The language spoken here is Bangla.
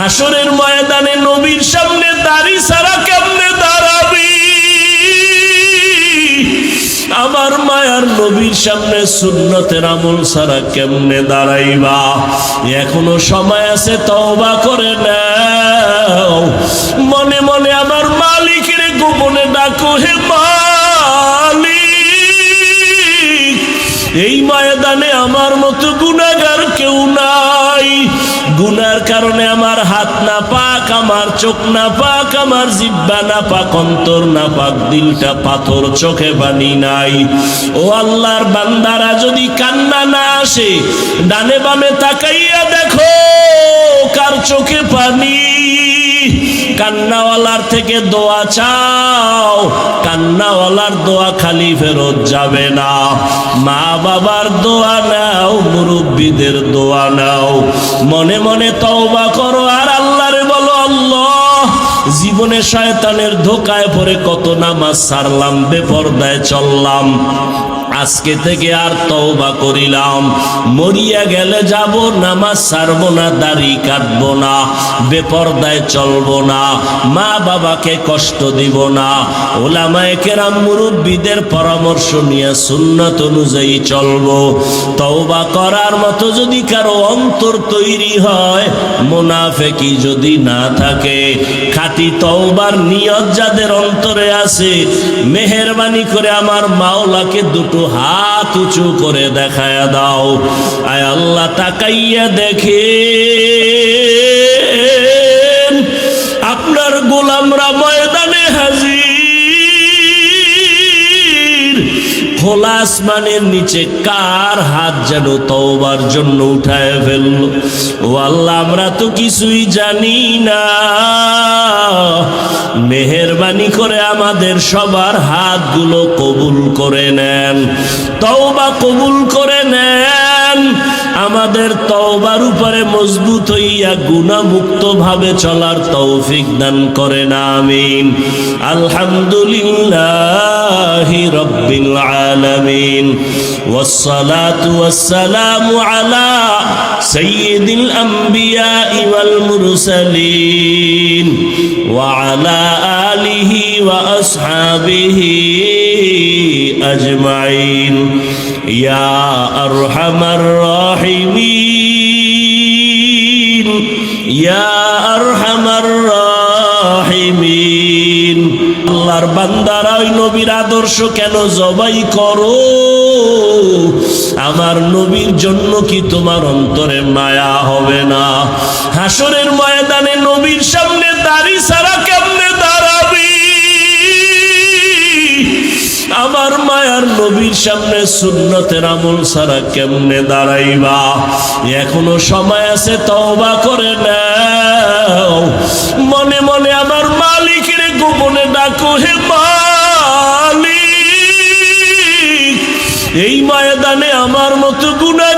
হাসরের ময়দানে নবীর সামনে দাড়ি ছাড়া কেমনে দাঁড়াবি? আমার মায়ার নবীর সামনে সুন্নতের আমল সারা কেমনে দাঁড়াইবা? এখনও সময় আছে, তওবা করে নাও। মনে মনে আমার মালিকের গোপনে ডাকো, হে মালিক। এই ময়দানে আমার মতো নাই কারণে আমার হাত না পাক, আমার চোখ না পাক, আমার জিব্বা না পাক, অন্তর না পাক, দিলটা পাথর, চোখে বানি নাই। ও আল্লাহর বান্দারা, যদি কান্না না আসে, ডানে বামে তাকাইয়া দেখো, কার চোখে পানি কান্নাওয়ালার থেকে দোয়া চাও। কান্নাওয়ালার দোয়া খালি ফেরত যাবে না। মা বাবার দোয়া নাও, মুরব্বীদের দোয়া নাও। মনে মনে তওবা করো আর আল্লাহরে বলো, আল্লাহ, জীবনে শয়তানের ধোকায় পড়ে কত নামাজ সারলাম, বেপরদায় চললাম। আজকে থেকে আর তওবা করিলাম। মরিয়া গেলে যাব, নামাজ ছাড়বো না, দাড়ি কাটবো না, বেপরদায় চলবো না, মা বাবাকে কষ্ট দিব না। ওলামায়ে কেরাম মুরব্বীদের পরামর্শ নিয়ে সুন্নত অনুযায়ী চলবো। তওবা করার মতো যদি কারও অন্তর তৈরি হয়, মোনাফেকি যদি না থাকে, খাঁটি তওবার নিয়ত যাদের অন্তরে আছে, মেহেরবানি করে আমার মাওলাকে দুটো হাত উঁচু করে দেখায় দাও। আয় আল্লাহ তাকাইয়া দেখে। খোলা আসমানের নিচে কার হাত যেন তওবার জন্য উঠায় ফেলল? ও আল্লাহ, আমরা তো কিছুই জানি না। মেহরবানি করে আমাদের সবার হাতগুলো কবুল করে নেন। তওবা কবুল করে নেন। আমাদের তওবার উপরে মজবুত হইয়া গুণামুক্ত ভাবে চলার তৌফিক দান করেন আমিন আলহামদুলিল্লাহ রব্বিল আলামিন والصلاة والسلام على سيد الأنبياء والمرسلين وعلى آله وأصحابه أجمعين আল্লাহর বান্দারা নবীর আদর্শ কেন জবাই করো? আমার নবীর জন্য কি তোমার অন্তরে মায়া হবে না? হাসরের ময়দানে নবীর সামনে দাঁড়িয়ে আমার নবীর সামনে সুন্নতের আমল ছাড়া কেমনে দাঁড়াইবা? এখনও সময় আছে, তওবা করে নাও। মনে মনে আমার মালিকের গোপনে ডাকো, হে মালিক। এই ময়দানে আমার মতো গুণাগার